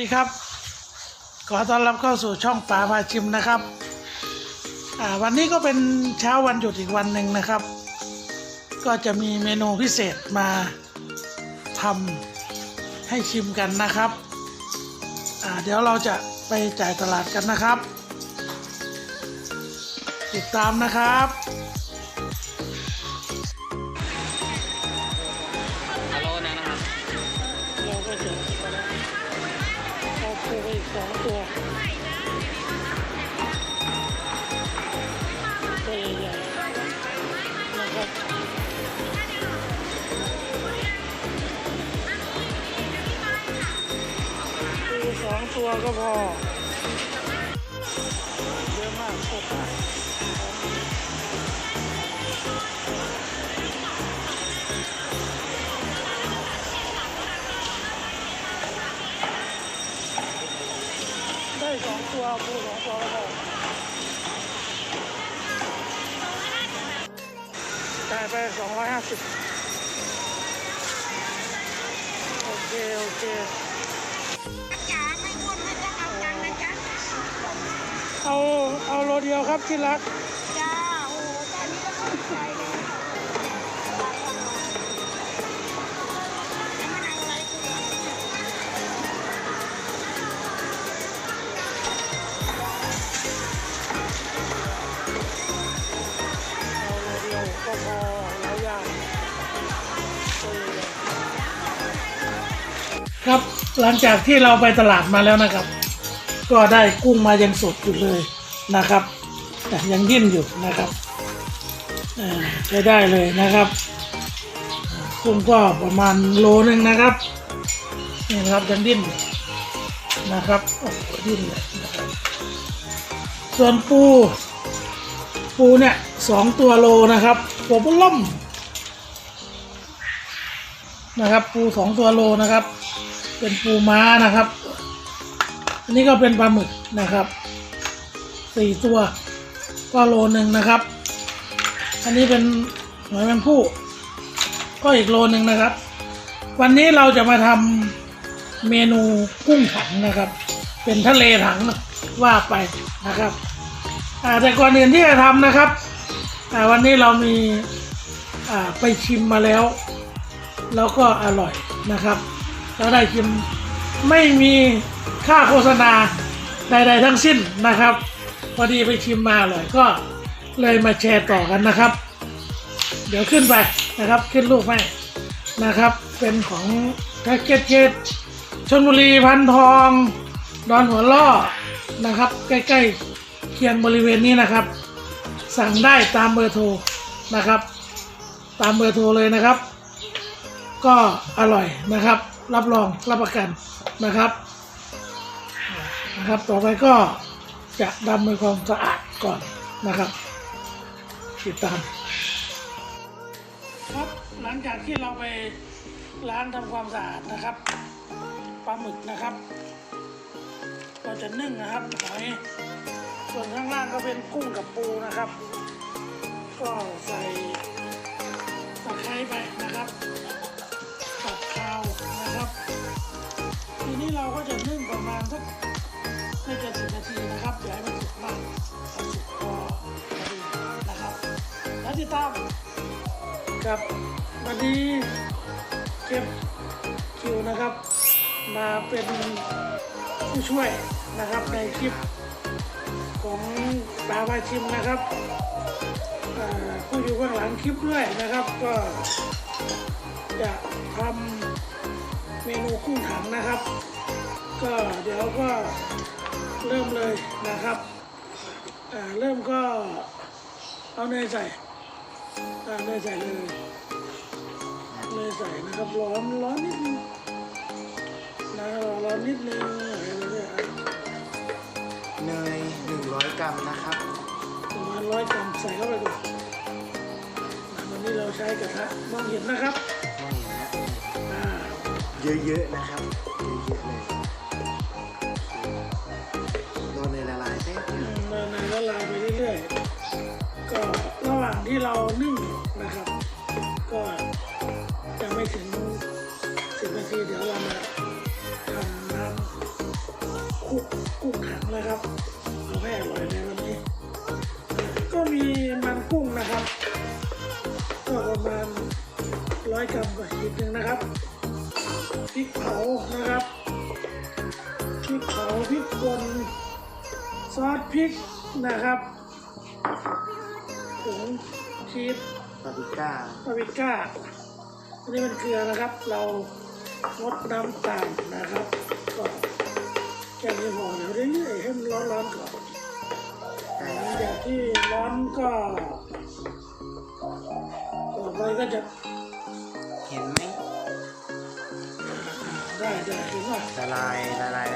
ดีครับ ขอต้อนรับเข้าสู่ช่องป๋าพาชิมนะครับวันนี้ก็เป็นเช้าวันหยุดอีกวันหนึ่งนะครับ ก็จะมีเมนูพิเศษมาทำให้ชิมกันนะครับเดี๋ยวเราจะไปจ่ายตลาดกันนะครับ ติดตามนะครับ ไปอีกสองตัวใหญ่ๆนะครับปูสองตัวก็พอ สองตัวปูสองตัวก็พอจ่ายไปสองร้อยห้าสิบโอเค โอเคเอาเอาเอาโลเดียวครับที่รัก หลังจากที่เราไปตลาดมาแล้วนะครับ ก็ได้กุ้งมายังสดอยู่เลยนะครับแต่ยังดิ้นอยู่นะครับใช้ได้เลยนะครับ กุ้งก็ประมาณโลนึงนะครับนี่นะครับยังดิ้นอยู่นะครับโอ้ดิ้นเลยนะครับส่วนปู ปูเนี่ยสองตัวโลนะครับตัวบุล่มนะครับ ปูสองตัวโลนะครับ เป็นปูม้านะครับ อันนี้ก็เป็นปลาหมึกนะครับสี่ตัวก็โลหนึ่งนะครับ อันนี้เป็นหอยแมงผู้ก็อีกโลหนึ่งนะครับ วันนี้เราจะมาทำเมนูกุ้งถังนะครับ เป็นทะเลถังว่าไปนะครับแต่ก่อนอื่นที่จะทำนะครับอ่วันนี้เรามีไปชิมมาแล้ว แล้วก็อร่อยนะครับ แล้วได้ชิมไม่มีค่าโฆษณาใดๆทั้งสิ้นนะครับ พอดีไปชิมมาอร่อยก็เลยมาแชร์ต่อกันนะครับ เดี๋ยวขึ้นไปนะครับขึ้นรูปให้นะครับ เป็นของแพ็กเกจเกตชนบุรีพันทอง ดอนหัวล่อนะครับ ใกล้ๆเคียงบริเวณนี้นะครับ สั่งได้ตามเบอร์โทรนะครับ ตามเบอร์โทรเลยนะครับ ก็อร่อยนะครับ รับรองรับประกันนะครับนะครับ ต่อไปก็จะดำเนินความสะอาดก่อนนะครับ ติดตามครับหลังจากที่เราไปล้างทำความสะอาดนะครับปลาหมึกนะครับ เราจะนึ่งนะครับหอยส่วนข้างล่างก็เป็นกุ้งกับปูนะครับ ก็ใส่ตะไคร้ไปนะครับ นี้เราก็จะนึ่งประมาณสักไม่เกินสิบนาทีนะครับอย่าให้มันสุกมากเอาสุกพอพอดีนะครับ แล้วติดตามกับวันนี้เก็บคิวนะครับ มาเป็นผู้ช่วยนะครับในคลิปของปาพาชิมนะครับเอ่อผู้อยู่เบื้องหลังคลิปด้วยนะครับ ก็จะทำเมนูกุ้งถังนะครับ ก็เดี๋ยวก็เริ่มเลยนะครับอ่าเริ่มก็เอาเนยใส่อ่าเนยใส่เลยเนยใส่นะครับร้อนร้อนนิดนึงนะร้อนนิดนึงอะไรแบบนี้อะเนย100กรัมนะครับประมาณร้อยกรัมใส่เข้าไปดูอ่าวันนี้เราใช้กระทะมองเห็นนะครับอ่าเยอะๆนะครับ เยอะๆเลย ที่เรานึ่งนะครับ ก็จะไม่ถึงสิบนาทีเดี๋ยวเรามาทำน้ำคุกกุ้งถังนะครับเอาให้อร่อยในวันนี้ ก็มีมันกุ้งนะครับ ก็ประมาณร้อยกรัมกว่าขีดหนึ่งนะครับพริกเผานะครับพริกเผาพริกป่นซอสพริกนะครับผง ชีสปาปริก้าปาปริก้าอันนี้เป็นเกลือนะครับ เราลดน้ำตาลนะครับก็แค่นี้พอเดี๋ยวเรื่อยๆให้มันร้อนๆก่อนไก่หลังจากที่ร้อนก็ต่อไปก็จะเห็นไหมได้ได้เห็นว่าละลายละลาย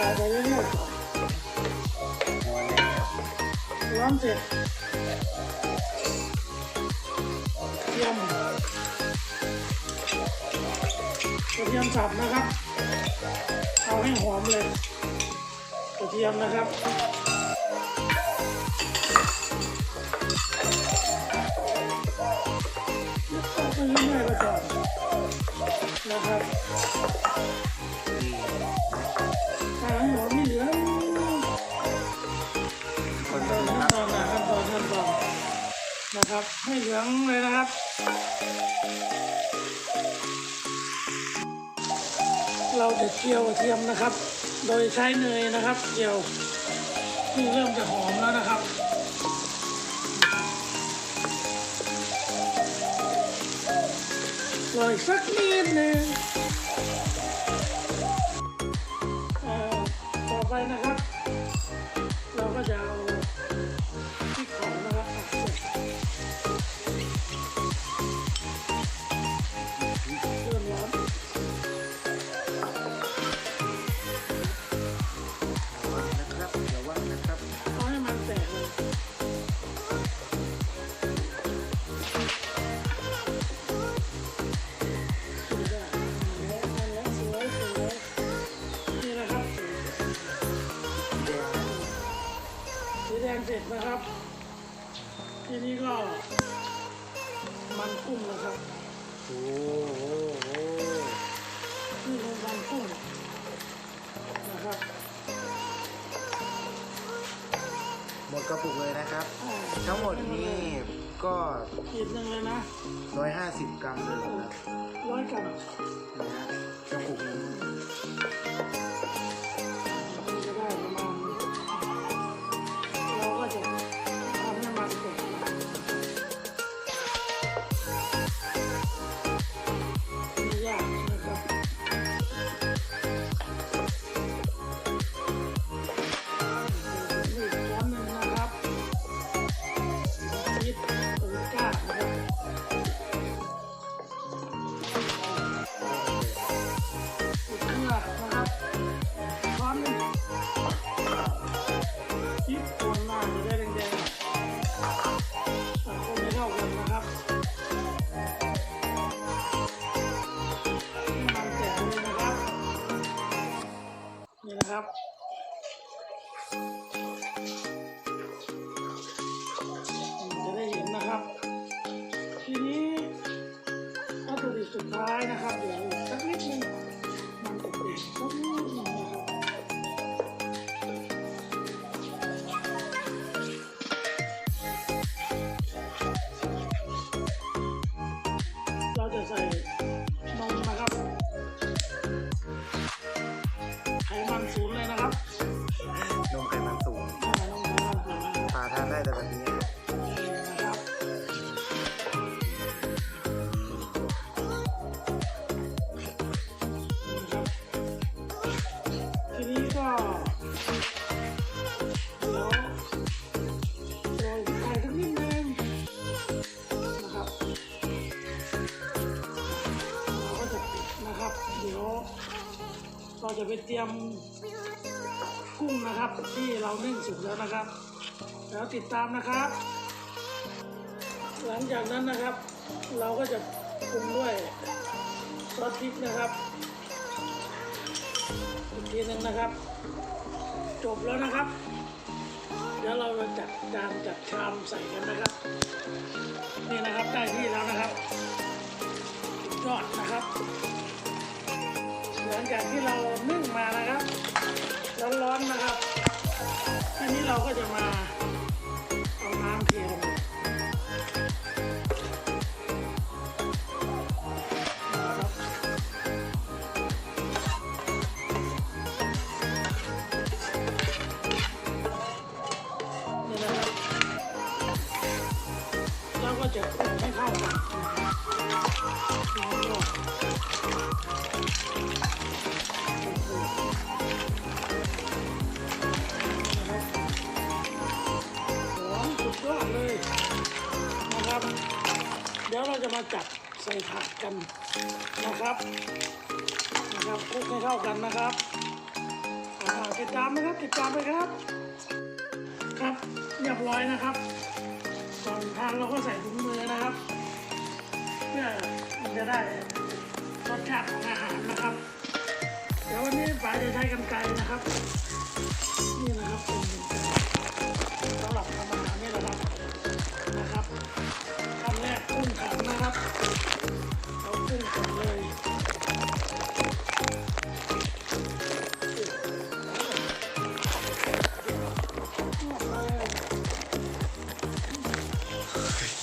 ต่อไปเรื่อยๆก่อนม้วนเลยครับร้อนเสร็จเทียมกระเทียมสับนะครับ เอาให้หอมเลยกระเทียมนะครับ ให้เหลืองเลยนะครับ เราจะเจียวกระเทียมนะครับ โดยใช้เนยนะครับเจียวนี่เริ่มจะหอมแล้วนะครับรออีกสักนิดหนึ่งต่อไปนะครับ งเสร็จนะครับ ทีนี้ก็ มันกุ้งนะครับโอ้โหโอ้โหนี่คือมันกุ้งนะครับหมดกระปุกเลยนะครับอ่าทั้งหมดนี้ก็ขีดหนึ่งเลยนะ 150 กรัมเลยนะครับร้อยกรัมนะฮะกระปุกหนึง แต่แบบนี้ทีนี้ก็เดี๋ยวโรยไข่สักนิดนึงนะครับเราก็จะปิดนะครับ เดี๋ยวเราจะไปเตรียมกุ้งนะครับ ที่เรานึ่งสุกแล้วนะครับ แล้วติดตามนะครับ หลังจากนั้นนะครับ เราก็จะปรุงด้วยซอสพริกนะครับอีกทีหนึ่งนะครับ จบแล้วนะครับ เดี๋ยวเราจะจัดจานจัดชามใส่กันนะครับ นี่นะครับได้ที่แล้วนะครับยอดนะครับหลังจากที่เรานึ่งมานะครับร้อนๆนะครับอันนี้เราก็จะมาเอา ส่ถาดกันนะครับนะครับคลุกให้เข้ากันนะครับติดตามนะครับติดตามไปครับ ครับเรียบร้อยนะครับก่อนทานเราก็ใส่ถุงมือนะครับ เพื่อมันจะได้รสชาติของอาหารนะครับ เดี๋ยววันนี้ป๋าจะใช้กันไกรนะครับ นี่นะครับเป็นสำหรับทำอาหารนี่แหละครับนะครับ ขั้นแรกกุ้งขันนะครับเอากุ้งแขันเลย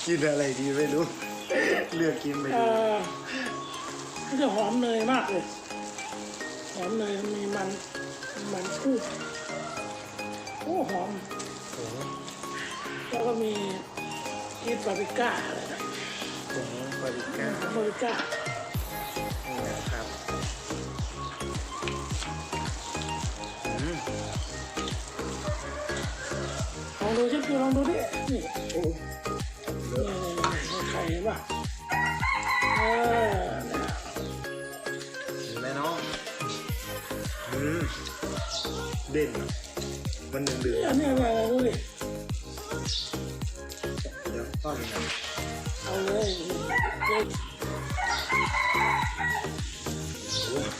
กินอะไรดีไม่รู้ เลือกกินไปเอดูอมันจะหอมเนยมากเลยหอมเนยมีมันมันกุ้งโอ้หอม โอ้โหแล้วก็มีกีปาปริก้าอะไรนะ ริก้าปาปริก้านี่นะครับอืมลองดูชิพี่ลองดูดินี่โอ้นี่นี่ไข่เห็นป่ะเออเนี่ยเห็นไหมน้องอืมเด่นอะมันเหลืองอันนี้อะไรดูดิๆเดี๋ยวต้อนนะ เอาเลยเลยโอ้โห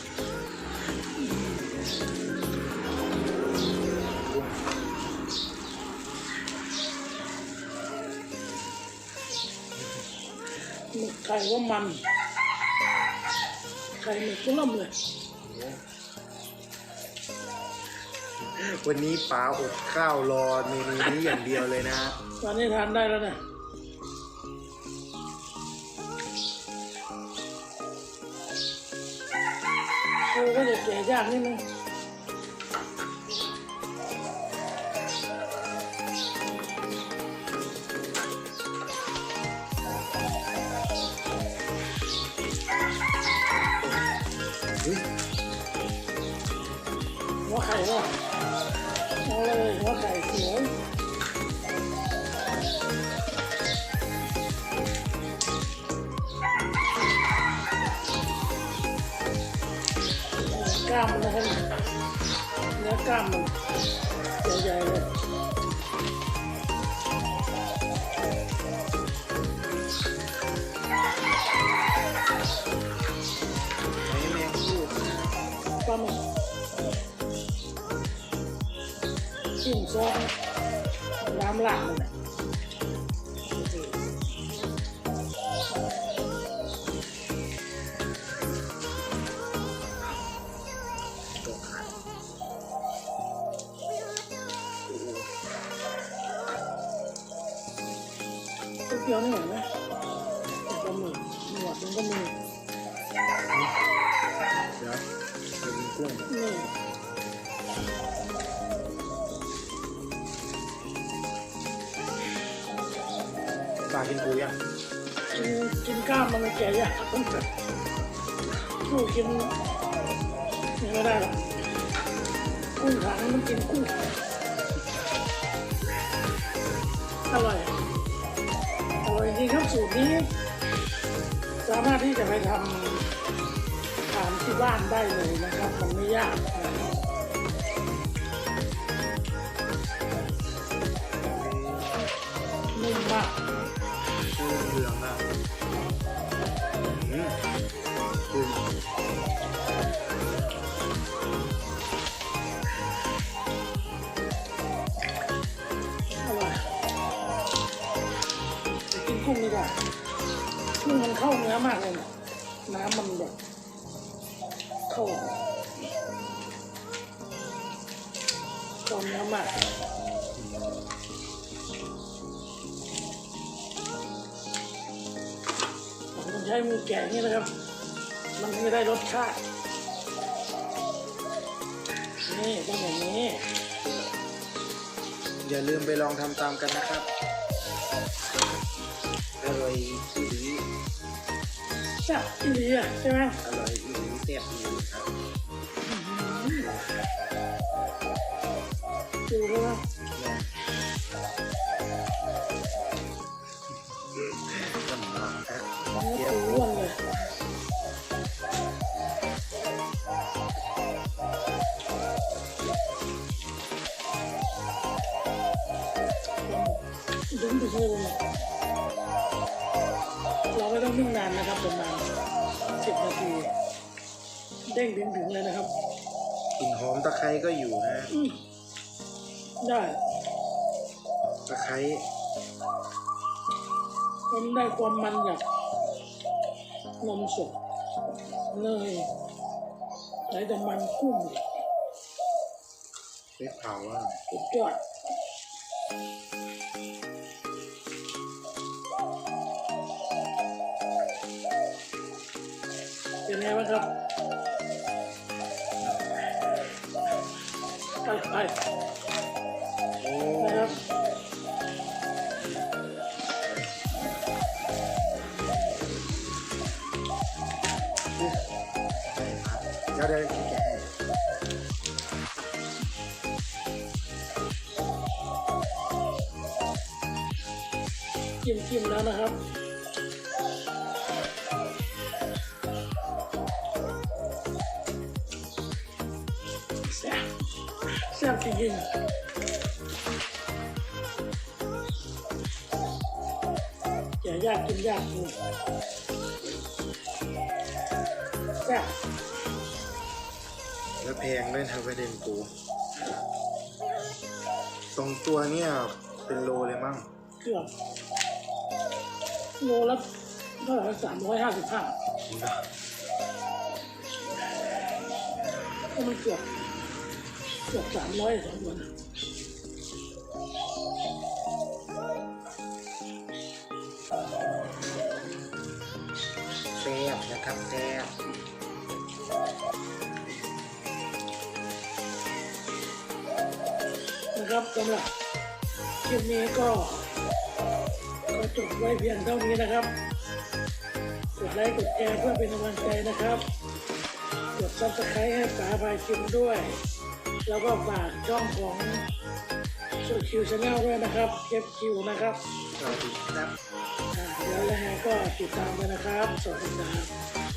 หมึกไข่ก็มันไข่หมึกก็ล่ำเลยวันนี้ป๋าอดข้าวรอเมนูนี้อย่างเดียวเลยนะ ตอนนี้ทานได้แล้วเนี่ยเออก็จะ แก่ยากนิดนึ ล้ามมันนะครับเนื้อกล้ามมันใหญ่ๆเลยไอ้แมงพูดปลาหมึกจิ้มซอสน้ำหลากมัน ต้องจัดกุ้งกินนี่ไม่ได้หรอกกุ้งถังมันกินกุ้งอร่อยอร่อยจริงครับสูตรนี้ สามารถที่จะไปทำทานที่บ้านได้เลยนะครับ มันไม่ยากนะครับ กุ้งอร่อยจะกินกุ้งดีกว่ากุ้งมันเข้าเนื้อมากเลยนะมันแบบเข้า มต้องใช้มือแกะอย่างนี่นะครับ มันถึงจะได้รสชาตินี่ต้องอย่างนี้ อย่าลืมไปลองทำตามกันนะครับ อร่อยอีหลีแซ่บอีหลีอะใช่ไหมอร่อยอีหลีแซ่บอีหลีครับดูแล้วนะลำบากครับ มันก็ตัวอ้วนเลยดึงดึงเลยนะเราไม่ต้องนึ่งนานนะครับประมาณสิบนาทีเด้งดึงถึงเลยนะครับกลิ่นหอมตะไคร้ก็อยู่นะ อืมได้ตะไคร้มันได้ความมันจาก นมสดเนยไหนแต่มันกุ้งไปเผาอะสุดยอดเป็นไงบ้างครับไปไปโอ้นะครับ เดี๋ยวเดี๋ยวแกะให้จิ้มจิ้มแล้วนะครับแซ่บแซ่บจริงๆอย่ายากกินยากกินแซ่บ แล้วแพงด้วยนะประเด็นกูตรงตัวเนี่ยเป็นโลเลยมั้งเกือบโลละเท่าไหร่สามร้อยห้าสิบห้าก็มันเกือบเกือบสามร้อยสองตัวนะ นะครับสำหรับคลิปนี้ก็ก็จบไว้เพียงเท่านี้นะครับ กดไลค์กดแชร์เพื่อเป็นกำลังใจนะครับ กดซับสไครต์ให้ป๋าพายชิมด้วย แล้วก็ฝากช่องของสุดคิวชาแนลด้วยนะครับเก็บคิวนะครับสวัสดีครับอ่าเดี๋ยวยังไงก็ติดตามกันนะครับ สวัสดีครับ